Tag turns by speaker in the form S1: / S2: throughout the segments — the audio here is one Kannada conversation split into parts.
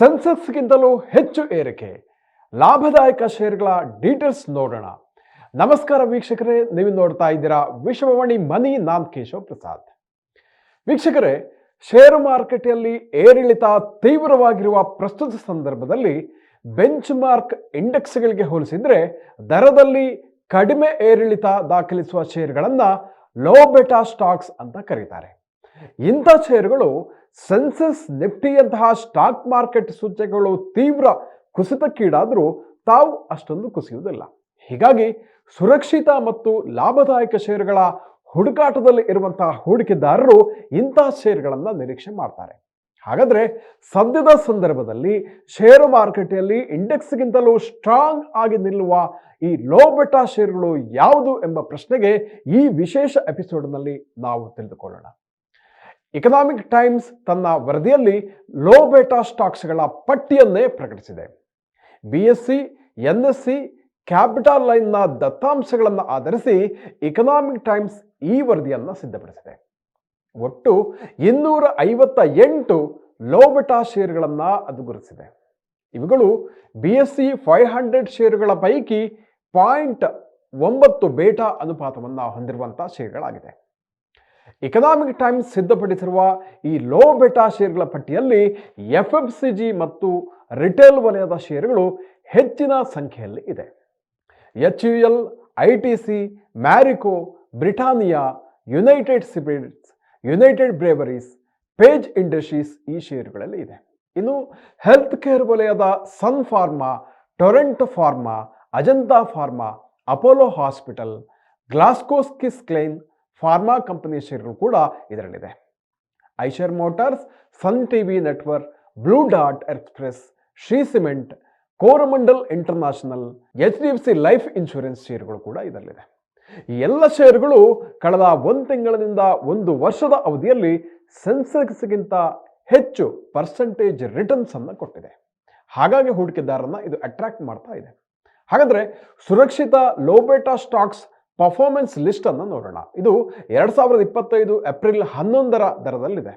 S1: ಸೆನ್ಸೆಕ್ಸ್ಗಿಂತಲೂ ಹೆಚ್ಚು ಏರಿಕೆ. ಲಾಭದಾಯಕ ಷೇರುಗಳ ಡೀಟೇಲ್ಸ್ ನೋಡೋಣ. ನಮಸ್ಕಾರ ವೀಕ್ಷಕರೇ, ನೀವು ನೋಡ್ತಾ ಇದ್ದೀರಾ ವಿಶ್ವವಾಣಿ ಮನಿ ನಾನ್ ಕೇಶವ್ ಪ್ರಸಾದ್. ವೀಕ್ಷಕರೇ, ಷೇರು ಮಾರುಕಟ್ಟೆಯಲ್ಲಿ ಏರಿಳಿತ ತೀವ್ರವಾಗಿರುವ ಪ್ರಸ್ತುತ ಸಂದರ್ಭದಲ್ಲಿ ಬೆಂಚ್ ಮಾರ್ಕ್ ಇಂಡೆಕ್ಸ್ಗಳಿಗೆ ಹೋಲಿಸಿದರೆ ದರದಲ್ಲಿ ಕಡಿಮೆ ಏರಿಳಿತ ದಾಖಲಿಸುವ ಷೇರುಗಳನ್ನು ಲೋ ಬೆಟಾ ಸ್ಟಾಕ್ಸ್ ಅಂತ ಕರೀತಾರೆ. ಇಂಥ ಷೇರುಗಳು ಸೆನ್ಸಸ್ ನಿಫ್ಟಿಯಂತಹ ಸ್ಟಾಕ್ ಮಾರ್ಕೆಟ್ ಸೂಚಕಗಳು ತೀವ್ರ ಕುಸಿತಕ್ಕೀಡಾದರೂ ತಾವು ಅಷ್ಟೊಂದು ಕುಸಿಯುವುದಿಲ್ಲ. ಹೀಗಾಗಿ ಸುರಕ್ಷಿತ ಮತ್ತು ಲಾಭದಾಯಕ ಷೇರುಗಳ ಹುಡುಕಾಟದಲ್ಲಿ ಇರುವಂತಹ ಹೂಡಿಕೆದಾರರು ಇಂತಹ ಷೇರುಗಳನ್ನು ನಿರೀಕ್ಷೆ ಮಾಡ್ತಾರೆ. ಹಾಗಾದ್ರೆ ಸದ್ಯದ ಸಂದರ್ಭದಲ್ಲಿ ಷೇರು ಮಾರುಕಟ್ಟೆಯಲ್ಲಿ ಇಂಡೆಕ್ಸ್ಗಿಂತಲೂ ಸ್ಟ್ರಾಂಗ್ ಆಗಿ ನಿಲ್ಲುವ ಈ ಲೋ ಬೆಟಾ ಷೇರುಗಳು ಯಾವುದು ಎಂಬ ಪ್ರಶ್ನೆಗೆ ಈ ವಿಶೇಷ ಎಪಿಸೋಡ್ನಲ್ಲಿ ನಾವು ತಿಳಿದುಕೊಳ್ಳೋಣ. ಇಕನಾಮಿಕ್ ಟೈಮ್ಸ್ ತನ್ನ ವರದಿಯಲ್ಲಿ ಲೋ ಬೇಟಾ ಸ್ಟಾಕ್ಸ್ಗಳ ಪಟ್ಟಿಯನ್ನೇ ಪ್ರಕಟಿಸಿದೆ. B S C N S C capital ಲೈನ್ನ ದತ್ತಾಂಶಗಳನ್ನು ಆಧರಿಸಿ ಎಕನಾಮಿಕ್ ಟೈಮ್ಸ್ ಈ ವರದಿಯನ್ನು ಸಿದ್ಧಪಡಿಸಿದೆ. ಒಟ್ಟು ಇನ್ನೂರ ಐವತ್ತ ಎಂಟು ಲೋ ಬೆಟಾ ಷೇರುಗಳನ್ನು ಅದು ಗುರುತಿಸಿದೆ. ಇವುಗಳು B S C five hundred ಷೇರುಗಳ ಪೈಕಿ ಪಾಯಿಂಟ್ ಒಂಬತ್ತು ಬೇಟಾ ಅನುಪಾತವನ್ನು ಹೊಂದಿರುವಂಥ ಷೇರುಗಳಾಗಿದೆ ಇಕನಾಮಿಕ್ ಟೈಮ್ಸ್ ಸಿದ್ಧಪಡಿಸಿರುವ ಈ ಲೋ ಬೆಟಾ ಷೇರುಗಳ ಪಟ್ಟಿಯಲ್ಲಿ ಎಫ್ ಎಫ್ ಸಿ ಜಿ ಮತ್ತು ರಿಟೇಲ್ ವಲಯದ ಷೇರುಗಳು ಹೆಚ್ಚಿನ ಸಂಖ್ಯೆಯಲ್ಲಿ ಇದೆ. H U L I T C Marico Britannia United Spirits United Breweries Page Industries ಈ ಷೇರುಗಳಲ್ಲಿ ಇದೆ. ಇನ್ನು ಹೆಲ್ತ್ ಕೇರ್ ವಲಯದ Sun Pharma Torrent Pharma Ajanta Pharma Apollo hospital GlaxoSmithKline pharma company ಷೇರ್ಗಳು ಕೂಡ ಇದರಲ್ಲಿದೆ. Eicher Motors, Sun TV network, Blue dot Express, Shree cement, Coromandel International, H D F C life insurance ಷೇರುಗಳು ಕೂಡ ಇದರಲ್ಲಿದೆ. ಈ ಎಲ್ಲ ಷೇರುಗಳು ಕಳೆದ ಒಂದು ತಿಂಗಳಿನಿಂದ ಒಂದು ವರ್ಷದ ಅವಧಿಯಲ್ಲಿ ಸೆನ್ಸೆಕ್ಸ್ಗಿಂತ ಹೆಚ್ಚು ಪರ್ಸೆಂಟೇಜ್ ರಿಟರ್ನ್ಸ್ ಅನ್ನು ಕೊಟ್ಟಿದೆ. ಹಾಗಾಗಿ ಹೂಡಿಕೆದಾರರನ್ನ ಇದು ಅಟ್ರಾಕ್ಟ್ ಮಾಡ್ತಾ ಇದೆ. ಹಾಗಾದರೆ ಸುರಕ್ಷಿತ ಲೋಬೇಟಾ ಸ್ಟಾಕ್ಸ್ ಪರ್ಫಾರ್ಮೆನ್ಸ್ ಲಿಸ್ಟ್ ಅನ್ನು ನೋಡೋಣ. ಇದು ಎರಡ್ ಸಾವಿರದ ಇಪ್ಪತ್ತೈದು ಏಪ್ರಿಲ್ ಹನ್ನೊಂದರ ದರದಲ್ಲಿದೆ.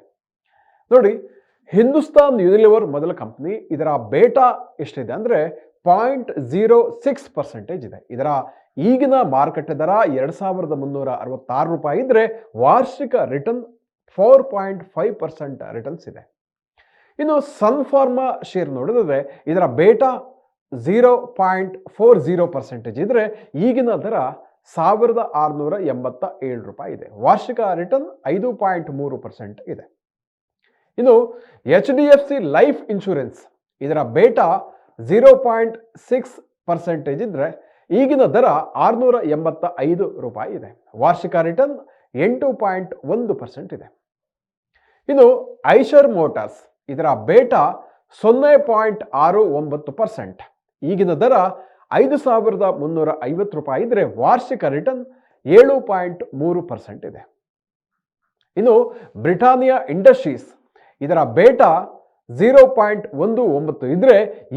S1: ನೋಡಿ, ಹಿಂದೂಸ್ತಾನ್ ಯುನಿಲಿವರ್ ಮೊದಲ ಕಂಪ್ನಿ ಇದರ ಬೇಟಾ ಎಷ್ಟಿದೆ ಅಂದರೆ ಪಾಯಿಂಟ್ ಝೀರೋ ಸಿಕ್ಸ್ ಪರ್ಸೆಂಟೇಜ್ ಇದೆ. ಇದರ ಈಗಿನ ಮಾರುಕಟ್ಟೆ ದರ ಎರಡು ಸಾವಿರದ ಮುನ್ನೂರ ಅರವತ್ತಾರು ರೂಪಾಯಿ ಇದ್ದರೆ ವಾರ್ಷಿಕ return four point five percent returns ಇದೆ. ಇನ್ನು ಸನ್ ಫಾರ್ಮಾ ಶೇರ್ ನೋಡಿದ್ರೆ ಇದರ beta zero point four zero percentage ಇದ್ದರೆ ಈಗಿನ ದರ ಸಾವಿರದ ಆರುನೂರ ಎಂಬತ್ತ ಏಳು ರೂಪಾಯಿ ಇದೆ. ವಾರ್ಷಿಕ ರಿಟರ್ನ್ ಐದು ಪಾಯಿಂಟ್ ಮೂರು ಪರ್ಸೆಂಟ್ ಇದೆ. ಇನ್ನು H D F C life insurance ಇದರ beta zero point six percentage ಇದ್ದರೆ ಈಗಿನ ದರ ಆರುನೂರ ಎಂಬತ್ತ ಐದು ರೂಪಾಯಿ ಇದೆ. ವಾರ್ಷಿಕ ರಿಟರ್ನ್ ಎಂಟು ಪಾಯಿಂಟ್ ಒಂದು ಪರ್ಸೆಂಟ್ ಇದೆ. ಇನ್ನು ಐಷರ್ ಮೋಟಾರ್ಸ್ ಇದರ ಬೇಟಾ ಸೊನ್ನೆ ಪಾಯಿಂಟ್ ಆರು ಒಂಬತ್ತು ಪರ್ಸೆಂಟ್ ಈಗಿನ ದರ ಐದು ಸಾವಿರದ ಮುನ್ನೂರ ಐವತ್ತು ರೂಪಾಯಿ ಇದ್ದರೆ ವಾರ್ಷಿಕ ರಿಟರ್ನ್ ಏಳು ಪಾಯಿಂಟ್ ಮೂರು ಪರ್ಸೆಂಟ್ ಇದೆ. ಇನ್ನು ಬ್ರಿಟಾನಿಯಾ ಇಂಡಸ್ಟ್ರೀಸ್ ಇದರ ಬೇಟಾ ಝೀರೋ ಪಾಯಿಂಟ್ ಒಂದು ಒಂಬತ್ತು ಇದ್ದರೆ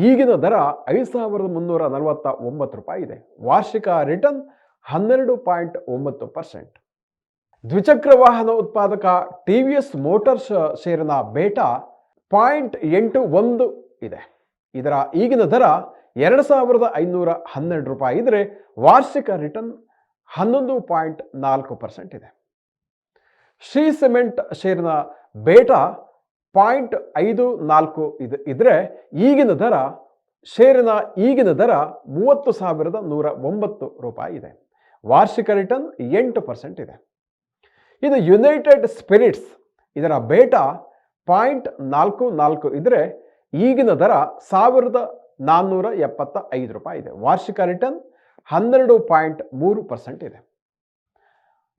S1: ಈಗಿನ ದರ ಐದು ಸಾವಿರದ ಮುನ್ನೂರ ನಲವತ್ತ ಒಂಬತ್ತು ರೂಪಾಯಿ ಇದೆ. ವಾರ್ಷಿಕ ರಿಟರ್ನ್ ಹನ್ನೆರಡು ಪಾಯಿಂಟ್ ಒಂಬತ್ತು ಪರ್ಸೆಂಟ್. ದ್ವಿಚಕ್ರ ವಾಹನ ಉತ್ಪಾದಕ ಟಿ ವಿ ಎಸ್ ಮೋಟರ್ಸ್ ಶೇರಿನ ಬೇಟಾ ಪಾಯಿಂಟ್ ಎಂಟು ಒಂದು ಇದೆ. ಇದರ ಈಗಿನ ದರ ಎರಡು ಸಾವಿರದ ಐನೂರ ಹನ್ನೆರಡು ರೂಪಾಯಿ ಇದ್ದರೆ ವಾರ್ಷಿಕ ರಿಟರ್ನ್ ಹನ್ನೊಂದು ಪಾಯಿಂಟ್ ನಾಲ್ಕು ಪರ್ಸೆಂಟ್ ಇದೆ. ಶ್ರೀ ಸಿಮೆಂಟ್ ಷೇರಿನ ಬೇಟಾ ಪಾಯಿಂಟ್ ಐದು ನಾಲ್ಕು ಇದು ಇದ್ರೆ ಈಗಿನ ದರ ಷೇರಿನ ಈಗಿನ ದರ ಮೂವತ್ತು ಸಾವಿರದ ನೂರ ಒಂಬತ್ತು ರೂಪಾಯಿ ಇದೆ. ವಾರ್ಷಿಕ ರಿಟರ್ನ್ ಎಂಟು ಪರ್ಸೆಂಟ್ ಇದೆ. ಇದು ಯುನೈಟೆಡ್ ಸ್ಪಿರಿಟ್ಸ್ ಇದರ ಬೇಟಾ ಪಾಯಿಂಟ್ ನಾಲ್ಕು ನಾಲ್ಕು ಇದ್ರೆ ಈಗಿನ ದರ ಸಾವಿರದ ನಾನ್ನೂರ ಎಪ್ಪತ್ತ ಐದು ರೂಪಾಯಿ ಇದೆ. ವಾರ್ಷಿಕ ರಿಟರ್ನ್ ಹನ್ನೆರಡು ಪಾಯಿಂಟ್ ಮೂರು ಪರ್ಸೆಂಟ್ ಇದೆ.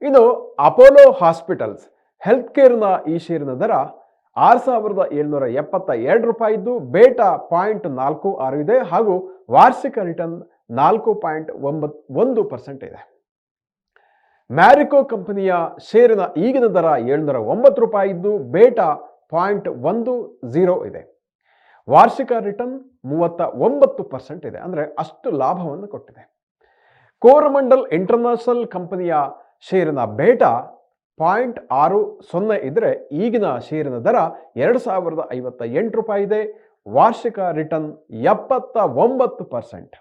S1: ಇದು ಅಪೋಲೋ ಹಾಸ್ಪಿಟಲ್ಸ್ ಹೆಲ್ತ್ ಕೇರ್ನ ಈ ಷೇರಿನ ದರ ಆರು ಸಾವಿರದ ಏಳ್ನೂರ ಎಪ್ಪತ್ತ ಎರಡು ರೂಪಾಯಿ ಇದ್ದು, ಬೇಟಾ ಪಾಯಿಂಟ್ ನಾಲ್ಕು ಆರು ಇದೆ ಹಾಗೂ ವಾರ್ಷಿಕ ರಿಟರ್ನ್ ನಾಲ್ಕು ಪಾಯಿಂಟ್ ಒಂಬತ್ತು ಒಂದು ಪರ್ಸೆಂಟ್ ಇದೆ. ಮ್ಯಾರಿಕೋ ಕಂಪನಿಯ ಷೇರಿನ ಈಗಿನ ದರ ಏಳ್ನೂರ ಒಂಬತ್ತು ರೂಪಾಯಿ ಇದ್ದು, ಬೇಟಾ ಪಾಯಿಂಟ್ ಒಂದು ಝೀರೋ ಇದೆ. ವಾರ್ಷಿಕ ರಿಟರ್ನ್ ಮೂವತ್ತ ಒಂಬತ್ತು ಪರ್ಸೆಂಟ್ ಇದೆ. ಅಂದರೆ ಅಷ್ಟು ಲಾಭವನ್ನು ಕೊಟ್ಟಿದೆ. ಕೋರಮಂಡಲ್ ಇಂಟರ್ನ್ಯಾಷನಲ್ ಕಂಪನಿಯ ಷೇರಿನ ಬೇಟ ಪಾಯಿಂಟ್ ಆರು ಸೊನ್ನೆ ಇದ್ದರೆ ಈಗಿನ ಷೇರಿನ ದರ ಎರಡು ಸಾವಿರದ ಐವತ್ತ ಎಂಟು ರೂಪಾಯಿ ಇದೆ. ವಾರ್ಷಿಕ ರಿಟರ್ನ್ ಎಪ್ಪತ್ತ ಒಂಬತ್ತು ಪರ್ಸೆಂಟ್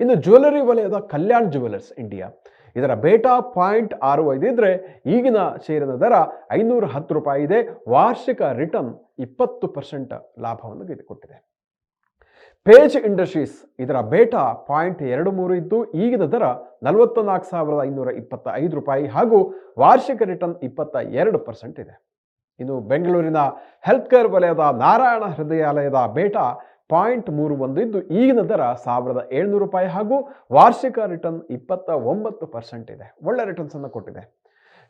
S1: ಇನ್ನು ಜ್ಯುವೆಲರಿ ವಲಯದ ಕಲ್ಯಾಣ್ ಜ್ಯುವೆಲರ್ಸ್ ಇಂಡಿಯಾ ಇದರ ಬೇಟಾ ಪಾಯಿಂಟ್ ಆರು ಐದು ಇದ್ರೆ ಈಗಿನ ಷೇರಿನ ದರ ಐನೂರ ಹತ್ತು ರೂಪಾಯಿ ಇದೆ. ವಾರ್ಷಿಕ ರಿಟರ್ನ್ ಇಪ್ಪತ್ತು ಪರ್ಸೆಂಟ್ ಲಾಭವನ್ನು ಕೊಟ್ಟಿದೆ ಪೇಜ್ ಇಂಡಸ್ಟ್ರೀಸ್ ಇದರ ಬೇಟಾ ಪಾಯಿಂಟ್ ಎರಡು ಮೂರು ಇದ್ದು ಈಗಿನ ದರ ನಲವತ್ತ ನಾಲ್ಕು ಸಾವಿರದ ಐನೂರ ಇಪ್ಪತ್ತ ಐದು ರೂಪಾಯಿ ಹಾಗೂ ವಾರ್ಷಿಕ ರಿಟರ್ನ್ ಇಪ್ಪತ್ತ ಎರಡು ಪರ್ಸೆಂಟ್ ಇದೆ. ಇನ್ನು ಬೆಂಗಳೂರಿನ ಹೆಲ್ತ್ ಕೇರ್ ವಲಯದ ನಾರಾಯಣ ಹೃದಯಾಲಯದ ಬೇಟಾ ಪಾಯಿಂಟ್ ಮೂರು ಒಂದು ಇದ್ದು ಈಗಿನ ದರ ಸಾವಿರದ ಏಳ್ನೂರು ರೂಪಾಯಿ ಹಾಗೂ ವಾರ್ಷಿಕ ರಿಟರ್ನ್ ಇಪ್ಪತ್ತ ಒಂಬತ್ತು ಪರ್ಸೆಂಟ್ ಇದೆ. ಒಳ್ಳೆ ರಿಟರ್ನ್ಸ್ ಅನ್ನು ಕೊಟ್ಟಿದೆ.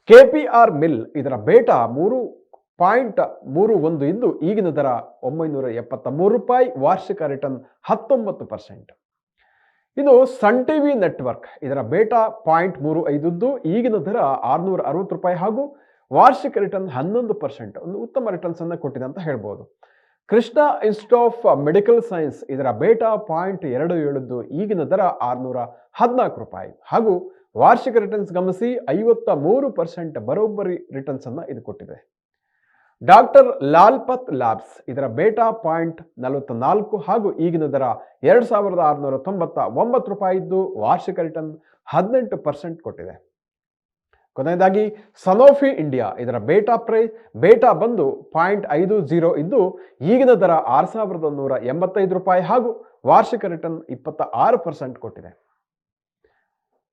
S1: ಕೆ ಪಿ ಆರ್ ಮಿಲ್ ಇದರ ಬೇಟ ಮೂರು ಪಾಯಿಂಟ್ ಮೂರು ಒಂದು ಇದ್ದು ಈಗಿನ ದರ ಒಂಬೈನೂರ ಎಪ್ಪತ್ತ ಮೂರು ರೂಪಾಯಿ, ವಾರ್ಷಿಕ ರಿಟರ್ನ್ ಹತ್ತೊಂಬತ್ತು ಪರ್ಸೆಂಟ್ ಇದು ಸನ್ ಟಿವಿ ನೆಟ್ವರ್ಕ್ ಇದರ ಬೇಟ ಪಾಯಿಂಟ್ ಮೂರು ಐದದ್ದು ಈಗಿನ ದರ ಆರುನೂರ ಅರವತ್ತು ರೂಪಾಯಿ ಹಾಗೂ ವಾರ್ಷಿಕ ರಿಟರ್ನ್ ಹನ್ನೊಂದು ಪರ್ಸೆಂಟ್ ಒಂದು ಉತ್ತಮ ರಿಟರ್ನ್ಸ್ ಅನ್ನು ಕೊಟ್ಟಿದೆ ಅಂತ ಹೇಳ್ಬೋದು. Krishna institute of medical science ಇದರ ಬೇಟಾ ಪಾಯಿಂಟ್ ಎರಡು ಏಳದ್ದು ಈಗಿನ ದರ ಆರುನೂರ ಹದಿನಾಲ್ಕು ರೂಪಾಯಿ. ಹಾಗೂ ವಾರ್ಷಿಕ ರಿಟರ್ನ್ಸ್ ಗಮನಿಸಿ ಐವತ್ತ ಮೂರು ಪರ್ಸೆಂಟ್ ಬರೋಬ್ಬರಿ ರಿಟರ್ನ್ಸ್ ಅನ್ನು ಇದು ಕೊಟ್ಟಿದೆ. ಡಾಕ್ಟರ್ ಲಾಲ್ಪತ್ ಲ್ಯಾಬ್ಸ್ ಇದರ ಬೇಟಾ ಪಾಯಿಂಟ್ ನಲವತ್ತ ನಾಲ್ಕು ಹಾಗೂ ಈಗಿನ ದರ ಎರಡು ಸಾವಿರದ ಆರುನೂರ ತೊಂಬತ್ತ ಒಂಬತ್ತು ರೂಪಾಯಿ ಇದ್ದು ವಾರ್ಷಿಕ ರಿಟರ್ನ್ ಹದಿನೆಂಟು ಪರ್ಸೆಂಟ್ ಕೊಟ್ಟಿದೆ. ಕೊನೆಯದಾಗಿ ಸನೋಫಿ ಇಂಡಿಯಾ ಇದರ ಬೇಟಾ ಪ್ರೈಸ್ ಬೇಟಾ ಬಂದು ಪಾಯಿಂಟ್ ಐದು ಜೀರೋ ಇದ್ದು, ಈಗಿನ ದರ ಆರು ಸಾವಿರದ ನೂರ ಎಂಬತ್ತೈದು ರೂಪಾಯಿ ಹಾಗೂ ವಾರ್ಷಿಕ ರಿಟರ್ನ್ ಇಪ್ಪತ್ತ ಆರು ಪರ್ಸೆಂಟ್ ಕೊಟ್ಟಿದೆ.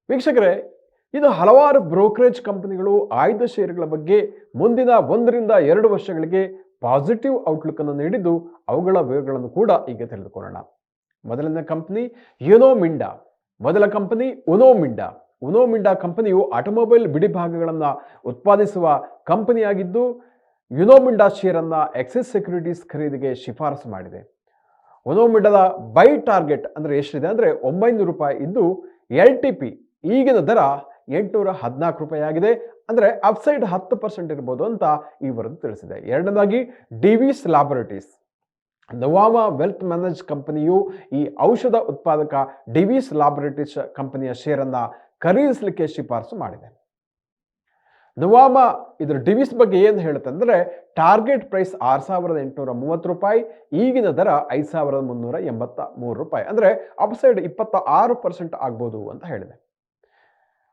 S1: ವೀಕ್ಷಕರೇ, ಇದು ಹಲವಾರು ಬ್ರೋಕರೇಜ್ ಕಂಪನಿಗಳು ಆಯ್ದ ಷೇರುಗಳ ಬಗ್ಗೆ ಮುಂದಿನ ಒಂದರಿಂದ ಎರಡು ವರ್ಷಗಳಿಗೆ ಪಾಸಿಟಿವ್ ಔಟ್ಲುಕ್ ಅನ್ನು ನೀಡಿದ್ದು, ಅವುಗಳ ವಿವರಗಳನ್ನು ಕೂಡ ಈಗ ತಿಳಿದುಕೊಳ್ಳೋಣ. ಮೊದಲನೇ ಕಂಪನಿ ಯುನೋಮಿಂಡಾ ಮೊದಲ ಕಂಪನಿ ಉನೋಮಿಂಡಾ ಉನೋಮಿಂಡಾ ಕಂಪನಿಯು ಆಟೋಮೊಬೈಲ್ ಬಿಡಿಭಾಗಗಳನ್ನು ಉತ್ಪಾದಿಸುವ ಕಂಪನಿಯಾಗಿದ್ದು ಯುನೋಮಿಂಡಾ ಶೇರನ್ನು ಎಕ್ಸಿಸ್ ಸೆಕ್ಯೂರಿಟೀಸ್ ಖರೀದಿಗೆ ಶಿಫಾರಸು ಮಾಡಿದೆ. ಉನೋಮಿಂಡಾದ ಬೈ ಟಾರ್ಗೆಟ್ ಅಂದರೆ ಎಷ್ಟಿದೆ ಅಂದರೆ ಒಂಬೈನೂರು ರೂಪಾಯಿ ಇದ್ದು ಎಲ್ ಟಿ ಪಿ ಈಗಿನ ದರ ಎಂಟುನೂರ ಹದಿನಾಲ್ಕು ರೂಪಾಯಿ ಆಗಿದೆ. ಅಂದರೆ ಅಪ್ಸೈಡ್ ಹತ್ತು ಪರ್ಸೆಂಟ್ ಇರ್ಬೋದು ಅಂತ ಈ ವರದಿ ತಿಳಿಸಿದೆ. ಎರಡನೇದಾಗಿ Divi's laboratories. Nuvama wealth manage ಕಂಪನಿಯು ಈ ಔಷಧ ಉತ್ಪಾದಕ ಡಿವಿಸ್ ಲ್ಯಾಬೊರೇಟರೀಸ್ ಕಂಪನಿಯ ಶೇರನ್ನು ಖರೀದಿಸಲಿಕ್ಕೆ ಶಿಫಾರಸು ಮಾಡಿದೆ. ನವಾಮಾ ಇದರ ಡಿವಿಸ್ ಬಗ್ಗೆ ಏನು ಹೇಳುತ್ತೆ ಅಂದರೆ ಟಾರ್ಗೆಟ್ ಪ್ರೈಸ್ ಆರು ಸಾವಿರದ ಎಂಟುನೂರ ಮೂವತ್ತು ರೂಪಾಯಿ, ಈಗಿನ ದರ ಐದು ಸಾವಿರದ ಮುನ್ನೂರ ಎಂಬತ್ತ ಮೂರು ರೂಪಾಯಿ. ಅಂದರೆ ಅಪ್ಸೈಡ್ ಇಪ್ಪತ್ತ ಆರು ಪರ್ಸೆಂಟ್ ಆಗ್ಬೋದು ಅಂತ ಹೇಳಿದೆ.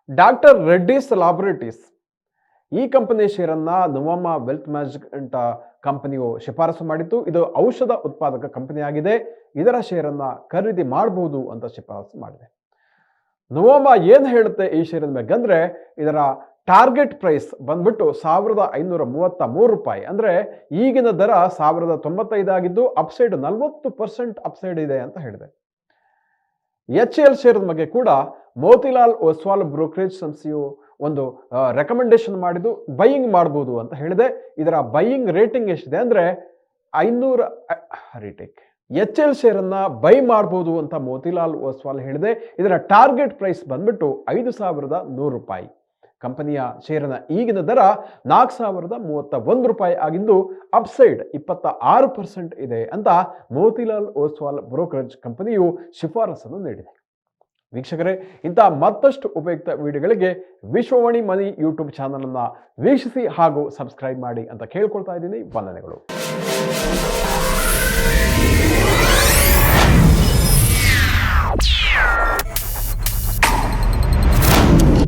S1: ಡಾಕ್ಟರ್ ರೆಡ್ಡಿಸ್ ಲಾಬೊರೇಟರೀಸ್ ಈ ಕಂಪನಿ ಶೇರನ್ನು ನವಾಮ ವೆಲ್ತ್ ಮ್ಯಾನೇಜ್ಮೆಂಟ್ ಕಂಪನಿಯು ಶಿಫಾರಸು ಮಾಡಿತ್ತು. ಇದು ಔಷಧ ಉತ್ಪಾದಕ ಕಂಪನಿಯಾಗಿದೆ. ಇದರ ಶೇರನ್ನು ಖರೀದಿ ಮಾಡಬಹುದು ಅಂತ ಶಿಫಾರಸು ಮಾಡಿದೆ. ನವೋಮಾ ಏನು ಹೇಳುತ್ತೆ ಈ ಶೇರಿನ ಬಗ್ಗೆ ಅಂದರೆ, ಇದರ ಟಾರ್ಗೆಟ್ ಪ್ರೈಸ್ ಬಂದ್ಬಿಟ್ಟು ಸಾವಿರದ ಐನೂರ ಮೂವತ್ತ ಮೂರು ರೂಪಾಯಿ. ಅಂದರೆ ಈಗಿನ ದರ ಸಾವಿರದ ತೊಂಬತ್ತೈದು ಆಗಿದ್ದು ಅಪ್ಸೈಡ್ ನಲವತ್ತು ಪರ್ಸೆಂಟ್ ಅಪ್ಸೈಡ್ ಇದೆ ಅಂತ ಹೇಳಿದೆ. ಎಚ್ ಎಲ್ ಶೇರ್ ಬಗ್ಗೆ ಕೂಡ ಮೋತಿಲಾಲ್ ಒಸ್ವಾಲ್ ಬ್ರೋಕರೇಜ್ ಸಂಸ್ಥೆಯು ಒಂದು ರೆಕಮೆಂಡೇಶನ್ ಮಾಡಿದ್ದು ಬೈಯಿಂಗ್ ಮಾಡ್ಬೋದು ಅಂತ ಹೇಳಿದೆ. ಇದರ ಬೈಯಿಂಗ್ ರೇಟಿಂಗ್ ಎಷ್ಟಿದೆ ಅಂದರೆ, ಐನೂರ ರಿಟೇಕ್ ಎಚ್ ಎಲ್ ಶೇರನ್ನು ಬೈ ಮಾಡ್ಬೋದು ಅಂತ ಮೋತಿಲಾಲ್ ಓಸ್ವಾಲ್ ಹೇಳಿದೆ. ಇದರ ಟಾರ್ಗೆಟ್ ಪ್ರೈಸ್ ಬಂದ್ಬಿಟ್ಟು ಐದು ಸಾವಿರದ ನೂರು ರೂಪಾಯಿ. ಕಂಪನಿಯ ಶೇರಿನ ಈಗಿನ ದರ ನಾಲ್ಕು ಸಾವಿರದ ಮೂವತ್ತ ಒಂದು ರೂಪಾಯಿ ಆಗಿದ್ದು ಅಪ್ಸೈಡ್ ಇಪ್ಪತ್ತ ಆರು ಪರ್ಸೆಂಟ್ ಇದೆ ಅಂತ ಮೋತಿಲಾಲ್ ಓಸ್ವಾಲ್ ಬ್ರೋಕರೇಜ್ ಕಂಪನಿಯು ಶಿಫಾರಸನ್ನು ನೀಡಿದೆ. ವೀಕ್ಷಕರೇ, ಇಂಥ ಮತ್ತಷ್ಟು ಉಪಯುಕ್ತ ವಿಡಿಯೋಗಳಿಗೆ ವಿಶ್ವವಾಣಿ ಮನಿ ಯೂಟ್ಯೂಬ್ ಚಾನಲನ್ನು ವೀಕ್ಷಿಸಿ ಹಾಗೂ ಸಬ್ಸ್ಕ್ರೈಬ್ ಮಾಡಿ ಅಂತ ಕೇಳ್ಕೊಳ್ತಾ ಇದ್ದೀನಿ. ವಂದನೆಗಳು.